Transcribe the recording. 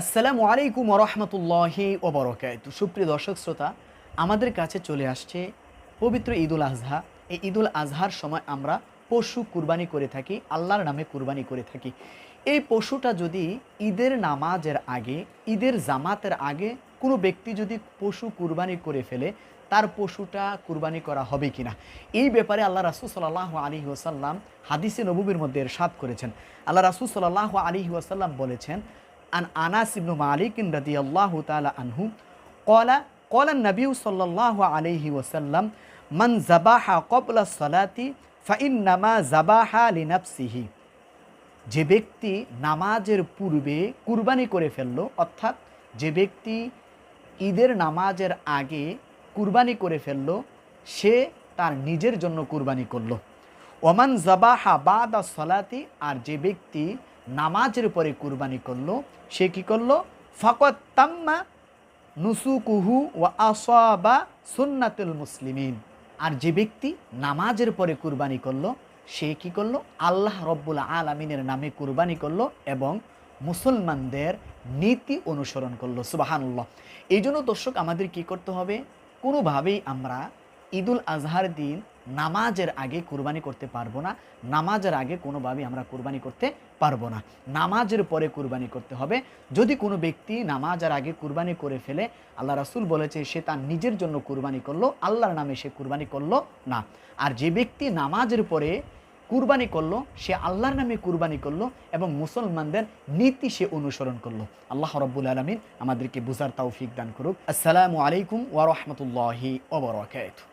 আসসালামু আলাইকুম রহমতুল্লাহি ওবরকাত। সুপ্রিয় দর্শক শ্রোতা, আমাদের কাছে চলে আসছে পবিত্র ঈদুল আজহা। এই ঈদুল আজহার সময় আমরা পশু কুরবানি করে থাকি, আল্লাহর নামে কুরবানি করে থাকি। এই পশুটা যদি ঈদের নামাজের আগে, ঈদের জামাতের আগে কোনো ব্যক্তি যদি পশু কুরবানি করে ফেলে, তার পশুটা কুরবানি করা হবে কিনা? এই ব্যাপারে আল্লাহ রাসুল সাল্লাহ আলী ওসাল্লাম হাদিসে নবুবির মধ্যে এরশাদ করেছেন। আল্লাহ রাসুল সাল্লাহ আলী ওসাল্লাম বলেছেন আন আনাস ইবনু মালিক রাদি আল্লাহ তালা আনহু কলা কলা নবী সাল্লাহ আলহি ওসাল্লাম মান জাবাহা কবলা সলাতি ফাইন নামা জাবাহা লিনাফসিহি যে ব্যক্তি নামাজের পূর্বে কুরবানি করে ফেলল, অর্থাৎ যে ব্যক্তি ঈদের নামাজের আগে কুরবানি করে ফেলল, সে তার নিজের জন্য কুরবানি করল। ওমান জবাহা বাদা সলাতি আর যে ব্যক্তি নামাজের পরে কুরবানি করল, সে কি করল? ফকত তাম্মা নুসুকুহু ওয়া আসাবা সুন্নাতুল মুসলিমিন। আর যে ব্যক্তি নামাজের পরে কুরবানি করল, সে কি করল? আল্লাহ রব্বুল আলমিনের নামে কুরবানি করল এবং মুসলমানদের নীতি অনুসরণ করল, সুবাহানুল্লাহ। এই জন্য দর্শক, আমাদের কি করতে হবে? কোনোভাবেই আমরা ঈদুল আজহার দিন নামাজের আগে কুরবানি করতে পারব না, নামাজের আগে কোনোভাবেই আমরা কুরবানি করতে পারব না। নামাজের পরে কুরবানি করতে হবে। যদি কোনো ব্যক্তি নামাজের আগে কুরবানি করে ফেলে, আল্লাহ রাসুল বলেছে, সে তার নিজের জন্য কুরবানি করল, আল্লাহর নামে সে কুরবানি করল না। আর যে ব্যক্তি নামাজের পরে কুরবানি করল, সে আল্লাহর নামে কুরবানি করল এবং মুসলমানদের নীতি সে অনুসরণ করল। আল্লাহ রব্বুল আলমিন আমাদেরকে বুঝার তৌফিক দান করুক। আসসালামু আলাইকুম ওয়া রাহমাতুল্লাহি ওয়া বারাকাতুহু।